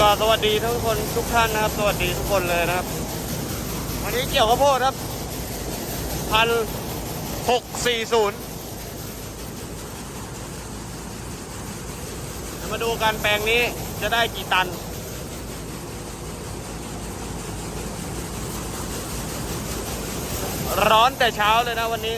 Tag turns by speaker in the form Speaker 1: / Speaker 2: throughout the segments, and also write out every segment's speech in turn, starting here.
Speaker 1: ก็สวัสดีทุกคนทุกท่านนะครับ สวัสดีทุกคนเลยนะครับ วันนี้เกี่ยวข้าวโพดครับพันหกสี่ศูนย์มาดูการแปลงนี้จะได้กี่ตันร้อนแต่เช้าเลยนะวันนี้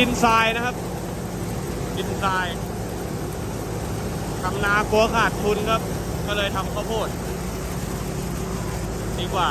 Speaker 1: ดินทรายนะครับ ดินทรายทำนากลัวขาดทุนครับ ก็เลยทำข้าวโพด ดีกว่า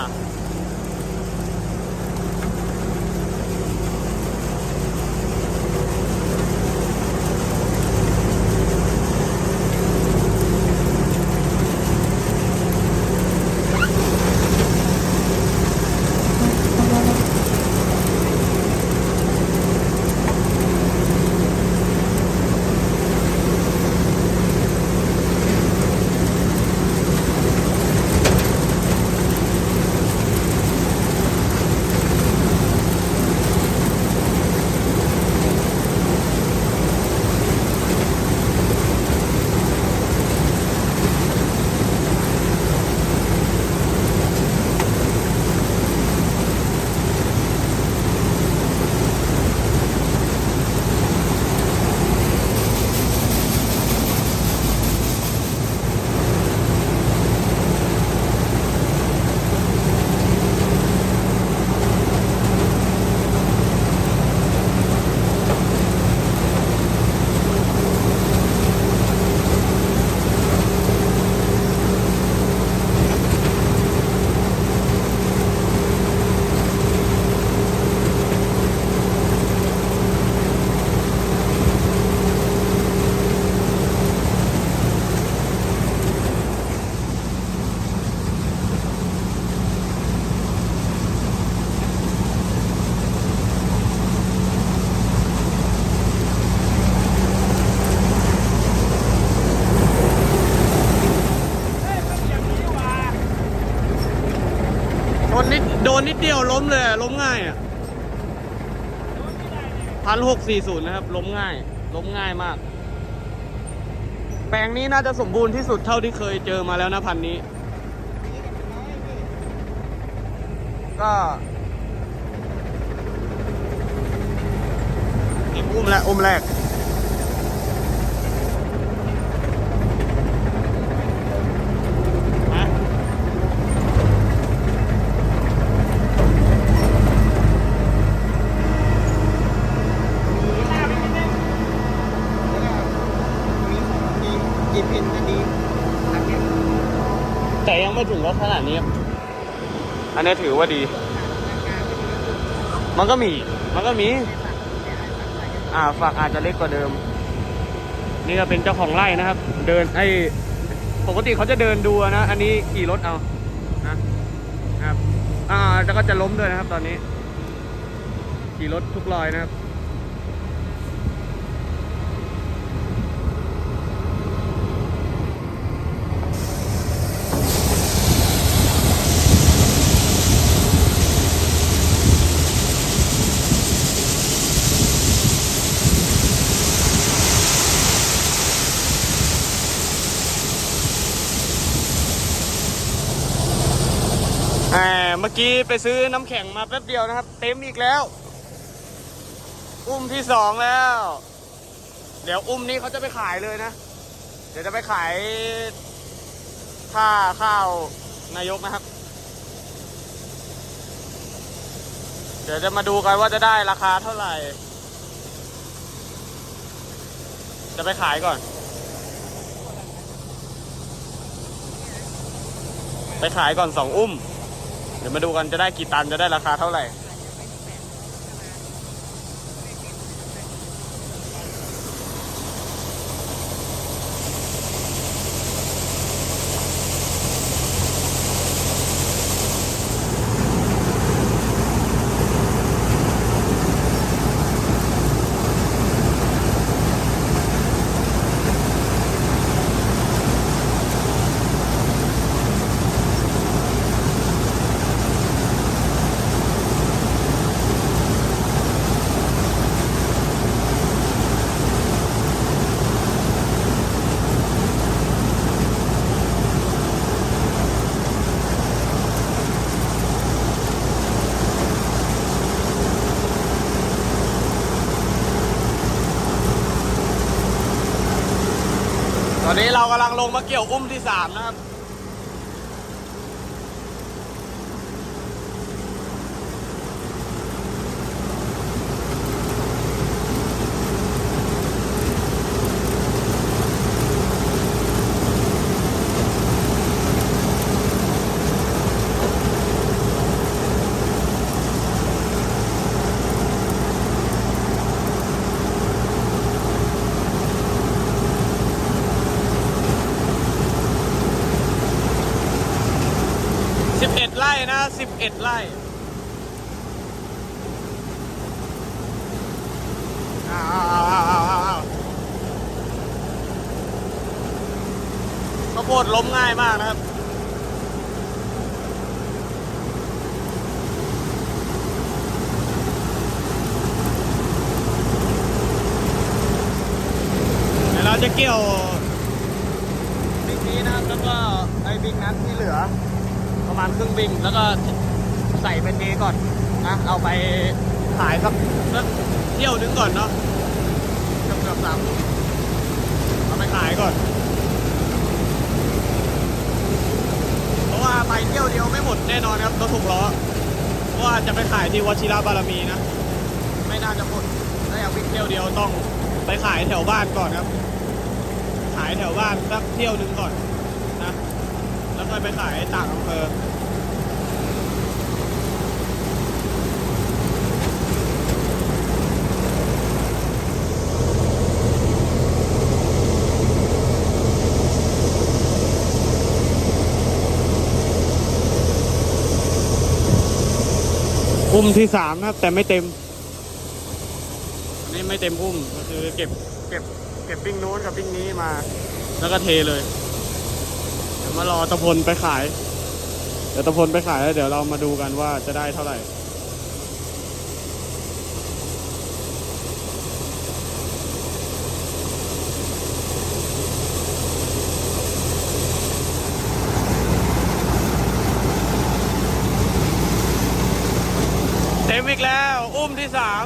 Speaker 1: นิดเดียวล้มเลยล้มง่ายอะพันหกสี่ศูนย์นะครับ ล้มง่าย ล้มง่ายมาก แปลงนี้น่าจะสมบูรณ์ที่สุดเท่าที่เคยเจอมาแล้วนะพันนี้ ก็เก็บอุ้มแล้วอุ้มแรก มา
Speaker 2: กี่พินอันนี้อันนี้
Speaker 1: แต่ยัง ไม่ถึงลักษณะนี้ครับอันนี้ถือว่าดี มันก็มี มันก็มี อ่าฝักอาจจะเล็กกว่าเดิม นี่ก็เป็นเจ้าของไร่นะครับ เดินไอ้ปกติเขาจะเดินดูนะ อันนี้ขี่รถเอานะนะครับ อ่าแล้วก็จะล้มด้วยนะครับ ตอนนี้ ขี่รถทุกรอยนะครับ เมื่อกี้ไปซื้อน้ำแข็งมาแป๊บเดียวนะครับ เต็มอีกแล้ว อุ้มที่สองแล้ว เดี๋ยวอุ้มนี้เขาจะไปขายเลยนะ เดี๋ยวจะไปขายค่าข้าวนายกนะครับ เดี๋ยวจะมาดูกันว่าจะได้ราคาเท่าไหร่ จะไปขายก่อน ไปขายก่อนสองอุ้ม เดี๋ยวมาดูกันจะได้กี่ตันจะได้ราคาเท่าไหร่ เรากำลังลงมาเกี่ยวอุ้มที่สามนะครับ สิบเอ็ดไร่นะสิบเอ็ดไร่อ้าวอ้าวอ้าวอ้าวอ้าว ข้าวโพดล้มง่ายมากนะครับเดี๋ยวเราจะเกี่ยวบิ๊กนี้นะครับแล้วก็ไอ้บิ๊กนั้นที่เหลือ ประมาณครึ่งบิงแล้วก็ใส่ไปเทก่อนนะเอาไปขายสักสักเที่ยวนึงก่อนเนาะเกือบเกือบสามเอาไปขายก่อน เพราะว่าไปเที่ยวเดียวไม่หมด แน่นอนครับรถถูกล้อว่าจะไปขายที่วชิระบารมีนะ ไม่น่าจะหมดถ้าอยากวิ่งเที่ยวเดียวต้องไปขายแถวบ้านก่อนครับ ขายแถวบ้านสักเที่ยวหนึงก่อนนะ แล้วค่อยไปขายต่างอำเภอ อุ้มที่สามนะครับ แต่ไม่เต็มอันนี้ไม่เต็มอุ้มก็คือเก็บเก็บเก็บปิ้งนู้นกับปิ้งนี้มา แล้วก็เทเลย เดี๋ยวมารอตะพลไปขาย เดี๋ยวตะพลไปขายแล้วเดี๋ยวเรามาดูกันว่าจะได้เท่าไหร่ เต็มอีกแล้ว อุ้มที่สาม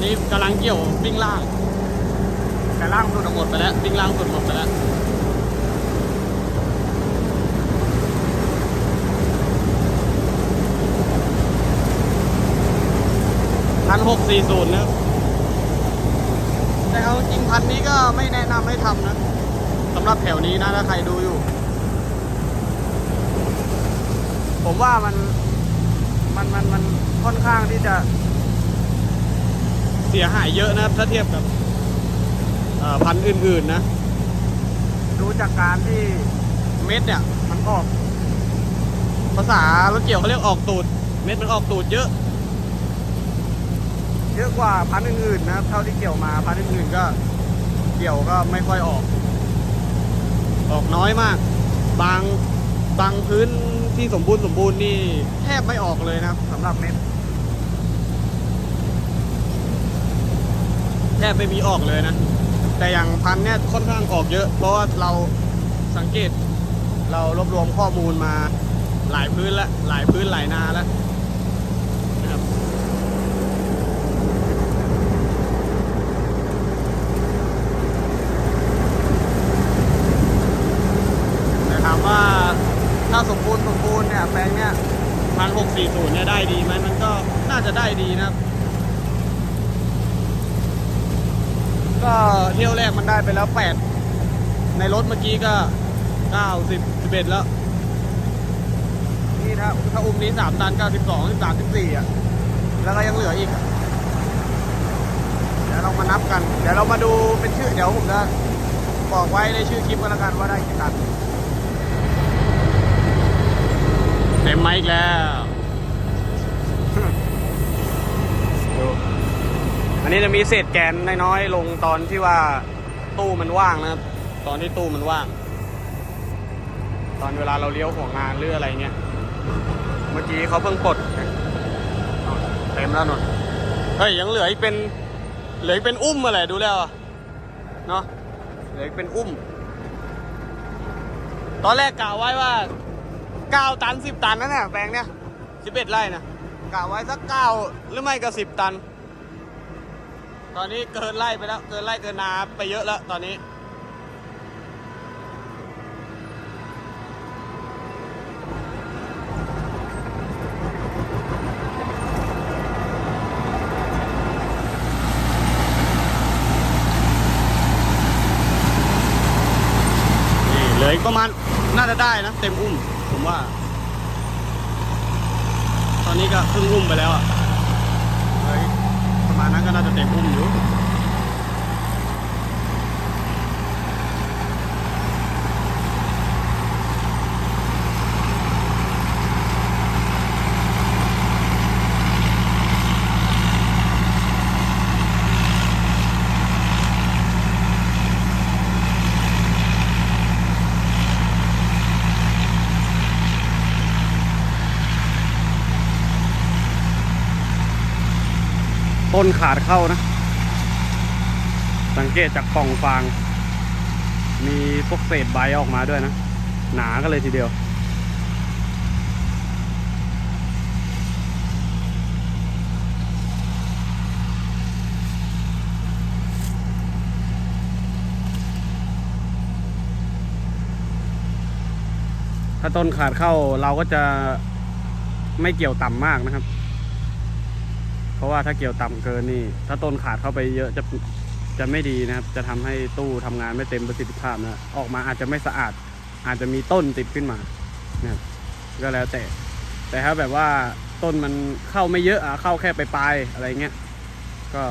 Speaker 1: อนนี้กำลังเกี่ยวปิ้งล่าง แต่ล่างสุดหมดไปแล้วปิ้งล่างสุดหมดไปแล้วพันหกสี่ศูนย์นะแต่เอาจริงพันนี้ก็ไม่แนะนำให้ทำนะสำหรับแถวนี้นะถ้าใครดูอยู่ ผมว่ามันมันมันมันค่อนข้างที่จะ เสียหายเยอะนะครับถ้าเทียบกับเอ่อพันธุ์อื่นๆนะ ดูจากการที่เม็ดเนี่ย มันออก ภาษารถเกี่ยวเขาเรียกออกตูด เม็ดมันออกตูดเยอะ เยอะกว่าพันธุ์อื่นๆนะครับ เท่าที่เกี่ยวมาพันธุ์อื่นๆก็เกี่ยวก็ไม่ค่อยออก ออกน้อยมาก บางบางพื้นที่สมบูรณ์สมบูรณ์นี่แทบไม่ออกเลยนะครับสำหรับเม็ด แทบไม่มีออกเลยนะ แต่อย่างพันเนี่ยค่อนข้างออกเยอะ เพราะว่าเราสังเกตเรารวบรวมข้อมูลมาหลายพื้นล้วหลายพื้นหลายนาแล้วนะครับแต่ถามว่าถ้าสมบูรณ์สมบูรณ์เนี่ยแปลงเนี่ยพันหกสี่ศูนย์เนี่ยได้ดีไหมมันก็น่าจะได้ดีนะครับ ก็เที่ยวแรกมันได้ไปแล้วแปดในรถเมื่อกี้ก็เก้าสิบสิบเอ็ดแล้ว นี่ถ้าถ้าอุ้มนี้สามตันเก้าสิบสองสิบสามสิบสี่อะ แล้วก็ยังเหลืออีก เดี๋ยวเรามานับกัน เดี๋ยวเรามาดูเป็นชื่อ เดี๋ยวผมจะบอกไว้ในชื่อคลิปกันแล้วกันว่าได้กี่ตัน เต็มไหมอีกแล้ว นนี้จะมีเศษแกนน้อยๆลงตอนที่ว่าตู้มันว่างนะครับตอนที่ตู้มันว่าง ตอนเวลาเราเลี้ยวหัวงานหรืออะไรเงี้ยเมื่อกี้เขาเพิ่งปลดเต็มแล้วนนเฮ้ยยังเหลืออีกเป็นเหลืออีกเป็นอุ้มอะไรดูแล้วเนาะเหลืออีกเป็นอุ้ม ตอนแรกกล่าวไว้ว่าเก้าตันสิบตันนั่นแหละแปลงเนี้ยสิบเอ็ดไร่นะกล่าวไว้สักเก้าหรือไม่ก็สิบตัน ตอนนี้เกินไล่ไปแล้ว เกินไล่เกินนาไปเยอะแล้วตอนนี้ นี่เหลืออีกประมาณน่าจะได้นะ เต็มอุ้ม ผมว่า ตอนนี้ก็ครึ่งอุ้มไปแล้วอะ ประ นั้นก็น่าจะเต็มอุ้มอยู่ต้นขาดเข้านะ สังเกตจากป่องฟาง มีพวกเศษใบออกมาด้วยนะ หนาก็เลยทีเดียว ถ้าต้นขาดเข้าเราก็จะไม่เกี่ยวต่ำมากนะครับ เพราะว่าถ้าเกี่ยวต่ำเกินนี่ ถ้าต้นขาดเข้าไปเยอะจะจะไม่ดีนะครับ จะทำให้ตู้ทำงานไม่เต็มประสิทธิภาพนะ ออกมาอาจจะไม่สะอาด อาจจะมีต้นติดขึ้นมานะครับก็แล้วแต่ แต่ถ้าแบบว่าต้นมันเข้าไม่เยอะอะเข้าแค่ไปปลายอะไรเงี้ย ก็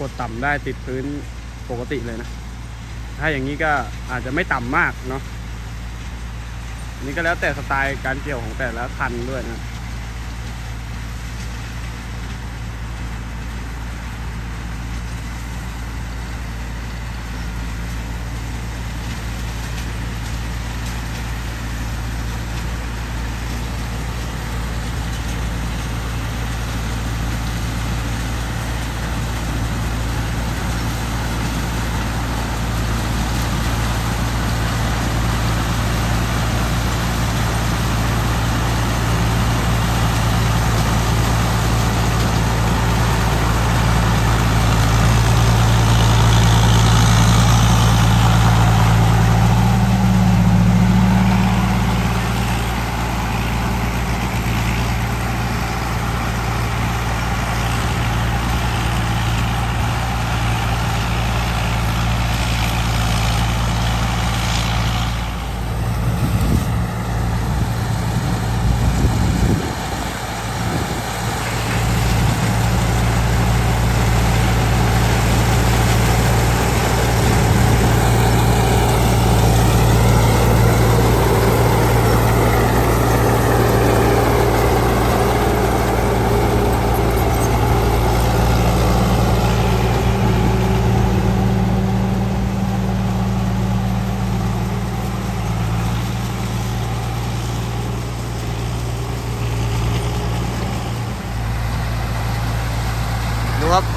Speaker 1: กดต่ำได้ติดพื้นปกติเลยนะ ถ้าอย่างนี้ก็อาจจะไม่ต่ำมากเนาะนนี่ก็แล้วแต่สไตล์การเกี่ยวของแต่ละคันด้วยนะ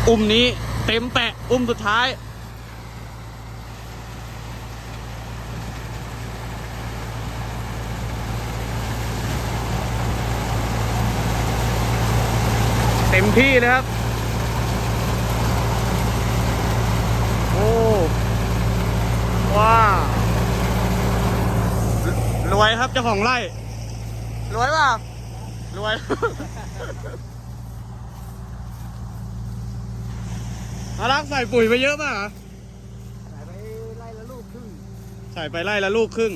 Speaker 1: อุ้มนี้เต็มแปะ อุ้มสุดท้าย เต็มที่เลยครับ โอ้ ว้าวรวยครับเจ้าของไร่ รวยเปล่ารวย อารักใส่ปุ๋ยไปเยอะป่ะ
Speaker 2: ใส่ไปไล่ละลูกครึ่ง
Speaker 1: ใส่ไปไร่ละลูกครึ่ง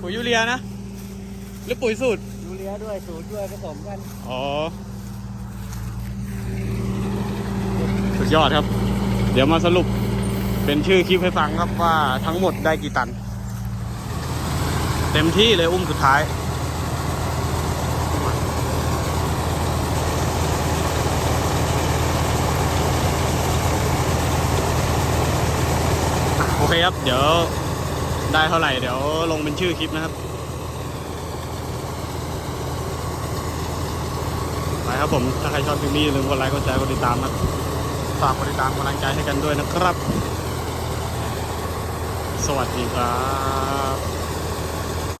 Speaker 1: ปุ๋ยยูเรียนะ หรือปุ๋ยสูตร
Speaker 2: ยูเรียด้วยสูตรด้วยผสมกัน
Speaker 1: อ๋อ สุดยอดครับ เดี๋ยวมาสรุปเป็นชื่อคลิปให้ฟังครับว่าทั้งหมดได้กี่ตัน เต็มที่เลยอุ้มสุดท้าย เคครับ เดี๋ยวได้เท่าไหร่เดี๋ยวลงเป็นชื่อคลิปนะครับ ไปครับผม ถ้าใครชอบคลิปนี้อย่าลืมกดไลค์กดแชร์กดติดตามนะครับฝากกดติดตามกำลังใจให้กันด้วยนะครับ สวัสดีครับ